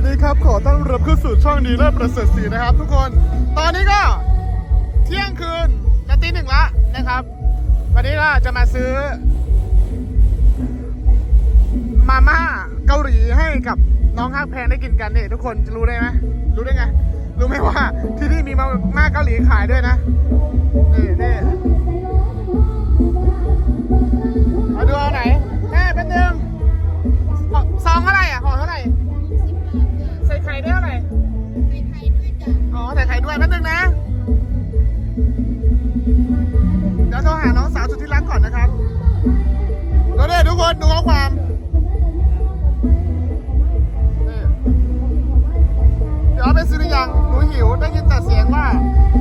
วัสดีครับ ขอต้อนรับเข้าสู่ช่องนี้เลิศประเสริฐศรีนะครับ ทุกคน ตอนนี้ก็เที่ยงคืนจะตีหนึ่งละนะครับ วันนี้ก็จะมาซื้อ มาม่าเกาหลีให้กับน้องฮักแพงได้กินกันนี่ทุกคนรู้ได้ไหมรู้ได้ไง รู้ไหมว่าที่นี่มีมาม่าเกาหลีขายด้วยนะ นี่นี่ คนดูข้อความเดี๋ยวเอาไปซื้อหรือยังหนูหิวได้ยินแต่เสียงว่า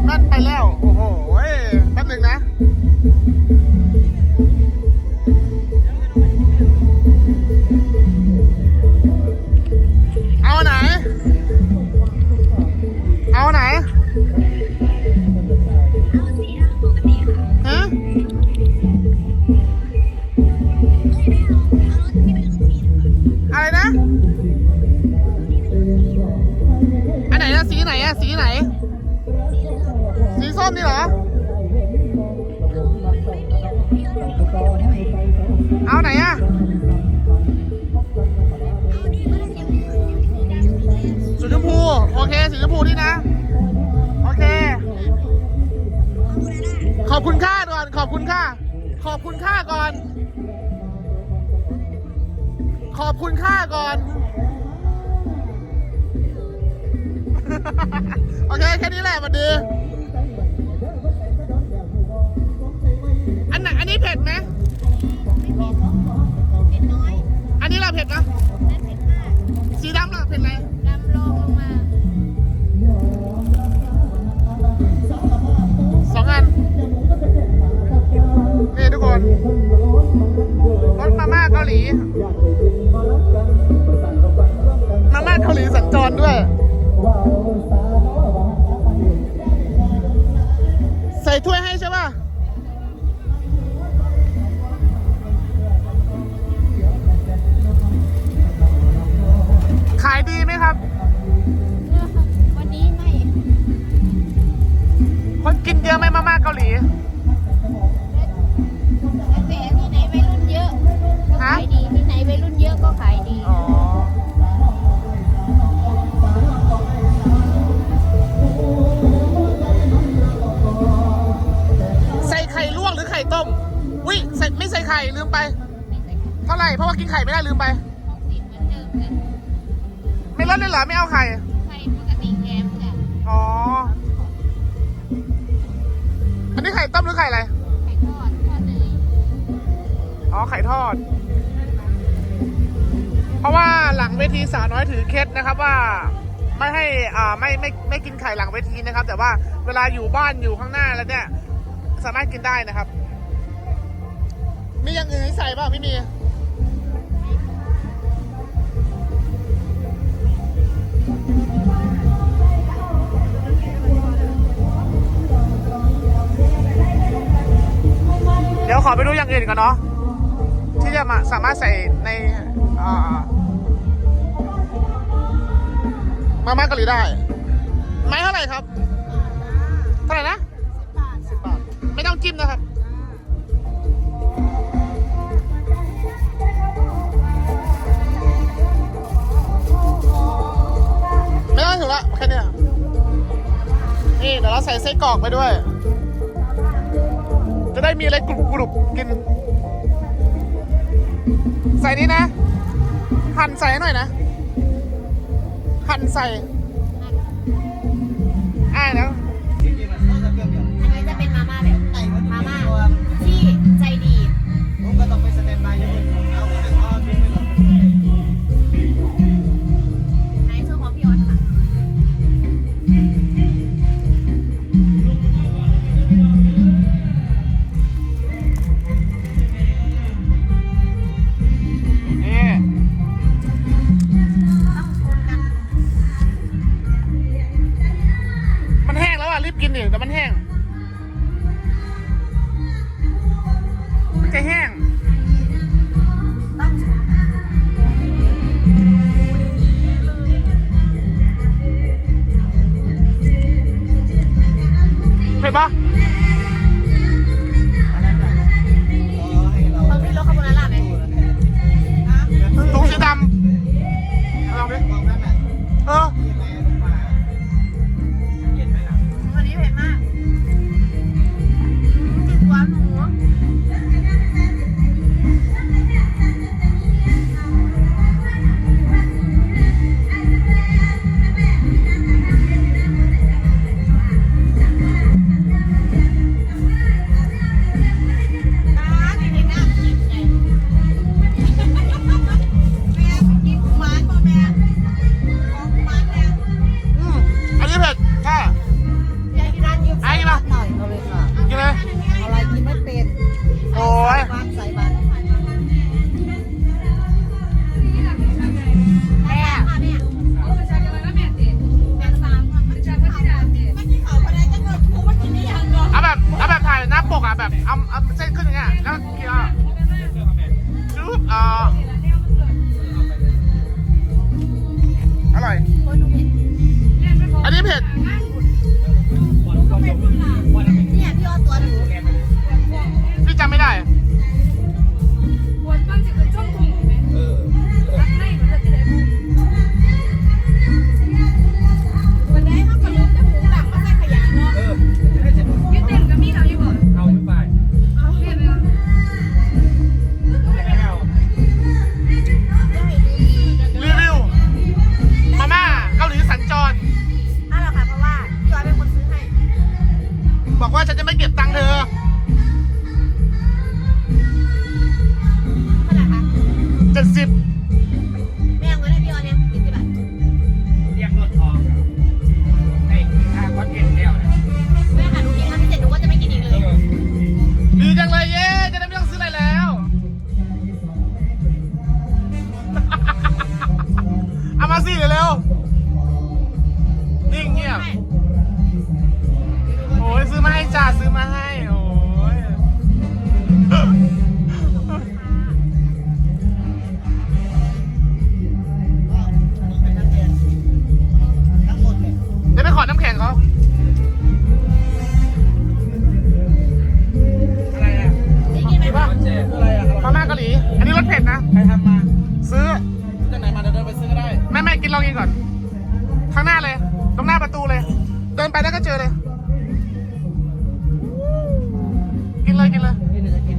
นั่นไปแล้ว โอ้โหแป๊บนึงนะ สีไหนสีสีส้มนี่เหรอ เอาไหนอะสีชมพู โอเค สีชมพูนี่นะ โอเค ขอบคุณค่าก่อน ขอบคุณค่า ขอบคุณค่าก่อน ขอบคุณค่าก่อน โอเค แค่นี้แหละสวัสดี อันไหนอันนี้เผ็ดไหมอันนี้เราเผ็ดนะสีดำเราเผ็ดอะไรส ถ้วยให้ใช่ป่ะขายดีไหมครับ วันนี้ไม่ คนกินเยอะไหมมาม่าเกาหลี ลืมไป เท่าไหร่เพราะว่ากินไข่ไม่ได้ลืมไปสิบเหมือนเดิมจ้ะไม่ลดเลยเหรอไม่เอาไข่ไข่ปกติแถมจ้ะอ๋อ อันนี้ไข่ต้มหรือไข่อะไร ไข่ทอดทอดเนยอ๋อ ไข่ทอด เพราะว่าหลังเวทีสาวน้อยถือเคล็ดนะครับว่า ไม่ให้อ่าไม่ไม่ไม่กินไข่หลังเวทีนะครับ แต่ว่าเวลาอยู่บ้านอยู่ข้างหน้าแล้วเนี่ย สามารถกินได้นะครับ มีอย่างอื่นให้ใส่เปล่าไม่มี เดี๋ยวขอไปดูอย่างอื่นก่อนเนาะที่จะมาสามารถใส่ในอ่ามาม่าเกาหลีได้ ไม้เท่าไหร่ครับ เท่าไหร่นะสิบบาท ไม่ต้องจิ้มนะครับ ถึงละแค่เนี้ยนี่เดี๋ยวเราใส่ไส้กรอกไปด้วย จะได้มีอะไรกรุบกรุบกิน ใส่นี้นะ หั่นใส่หน่อยนะ หั่นใส่อ่าแล้ ใช่ เลยกินเลยนี่เดี๋ยวจะกิน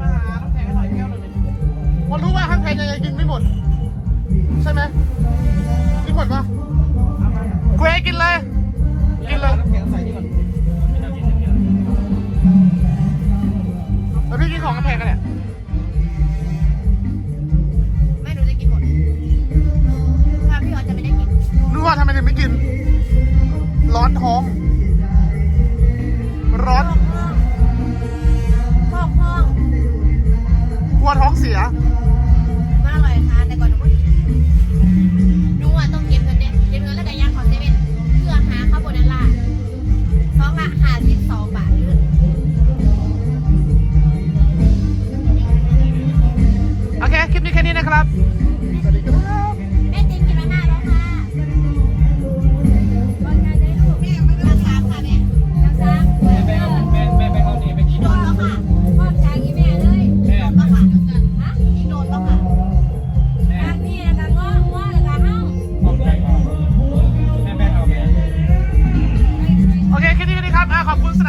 มาหาน้ำแข็งให้หน่อยแก้วหนึ่งพอรู้ว่าข้างในยังไงกินไม่หมด ใช่ไหมกินหมดปะกูให้กินเลย กินเลยน้ำแข็งใส่นี่ก่อนแล้วพี่กินของกระแพงกันเนี่ยไม่หนูจะกินหมดถ้าพี่ออสจะไม่ได้กินรู้ว่าทำไมถึงไม่กินร้อน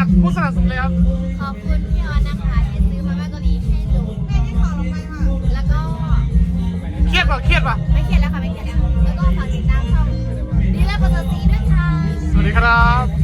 ับผู้สนับสนุนเลยครับขอบคุณพี่ออนนะคะที่ซื้อมาแม่าเกาหลีให้หนูแม่ที่ขอลงไปค่ะ แล้วก็เครียดป่ะเครียดป่ะไม่เครียดแล้วค่ะไม่เครียดแล้ว แล้วก็ฝากติดตามช่องดีเลอร์ประเสริฐศรีด้วยค่ะ สวัสดีครับ